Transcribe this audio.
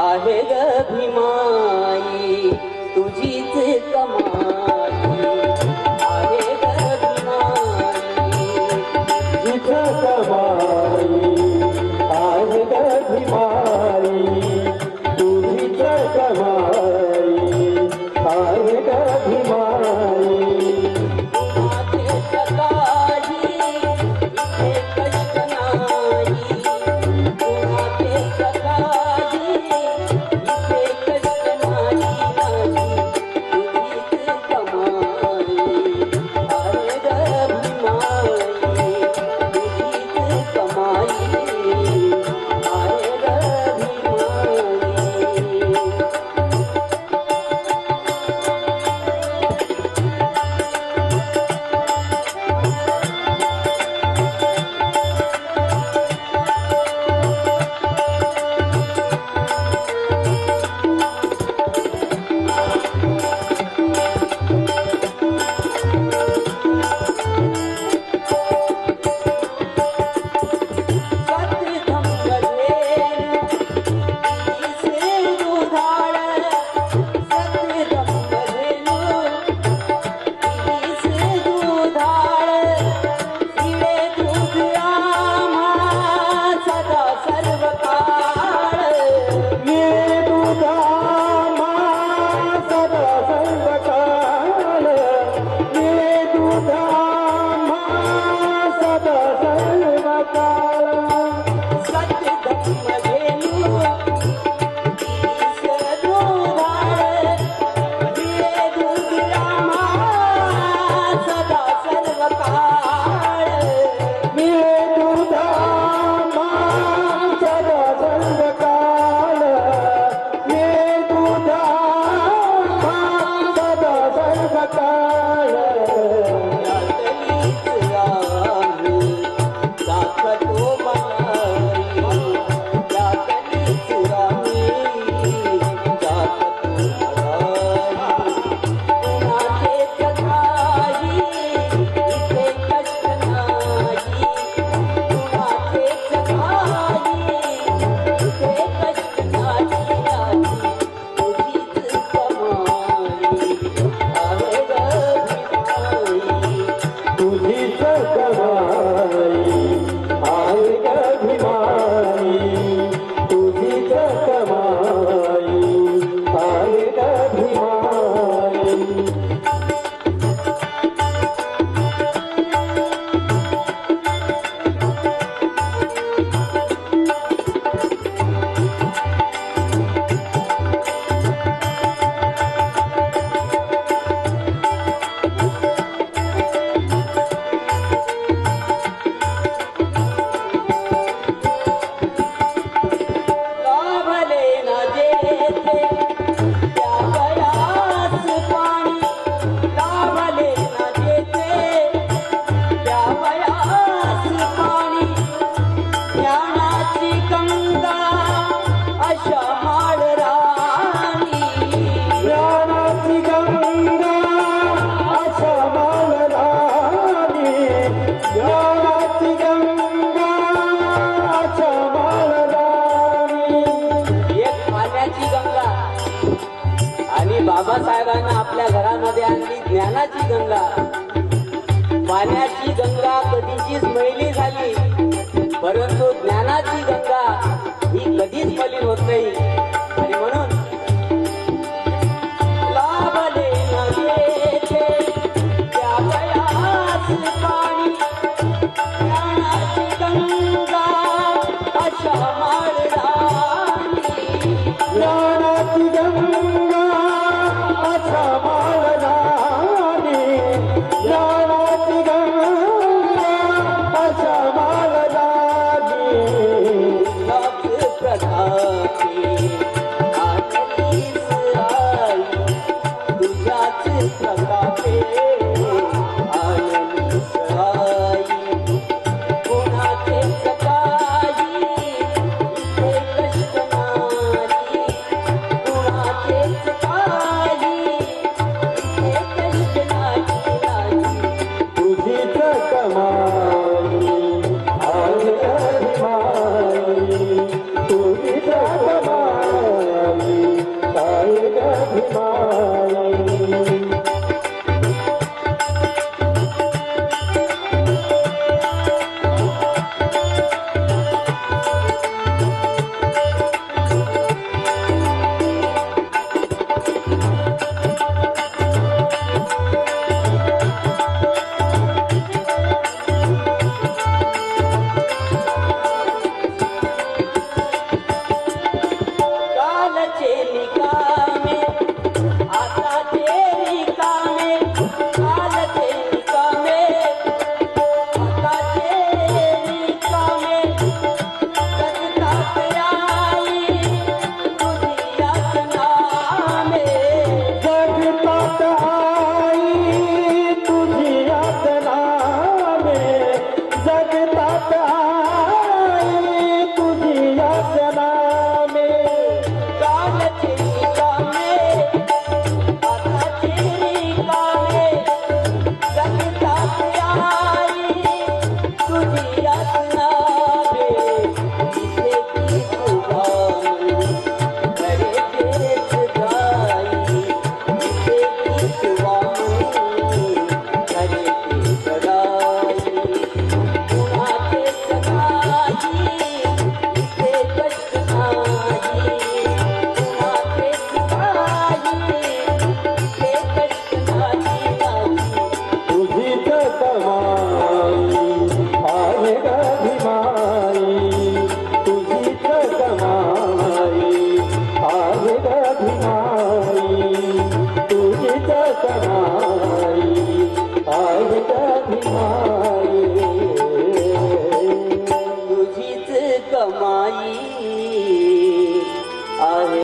आहे गिमाई भीमाई तुझीच कमा बाबासाहेबांना आपल्या घरामध्ये आणली ज्ञानाची गंगा. पाण्याची गंगा कधीचीच मैली झाली परंतु ज्ञानाची गंगा ही कधीच मलिन होत नाही. Hare Dr. कमाई आहे त्या भीमा